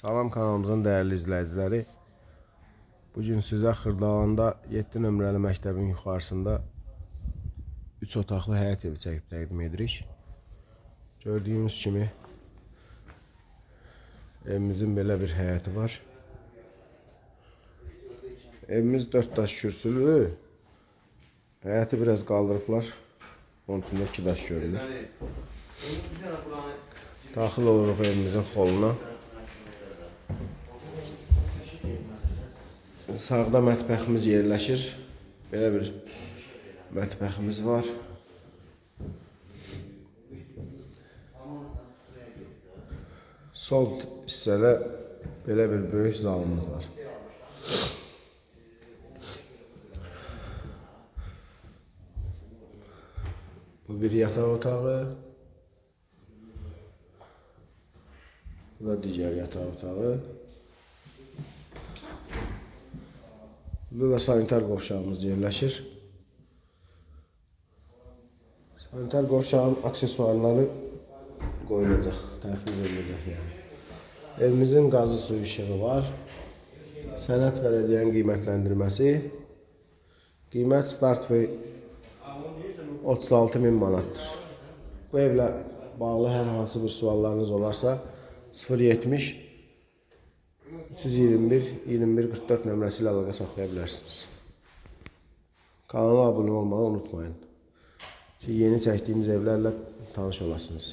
Salam kanalımızın değerli izləyiciləri. Bu gün sizə Xırdalanda 7 nömrəli məktəbin yuxarısında 3 otaqlı həyət evi çəkib təqdim edirik. Gördüyünüz kimi evimizin belə bir həyəti var. Evimiz 4 daş kürsülüdür. Həyəti biraz qaldırıblar. Onun üçün də 2 daş görünür. Daxil oluruq evimizin xoluna. Sağda mətbəximiz yerləşir. Belə bir mətbəximiz var. Sol hissədə belə bir böyük zalımız var. Bu bir yataq otağı. Bu da digər yataq otağı. Burada da sanitar qovşağımız yerləşir. Sanitar qovşağın aksesuarları qoyulacaq, təhvil veriləcək yəni. Evimizin qazı suyu işığı var. Sənət bələdiyyənin qiymətləndirməsi. Qiymət start və 36 min manatdır. Bu evlə bağlı hər hansı bir suallarınız olarsa 070 321 21 44 nömrəsi ilə əlaqə saxlaya bilərsiniz. Kanala abunə olmağı unutmayın. Ki yeni çəkdiyimiz evlərlə tanış olasınız.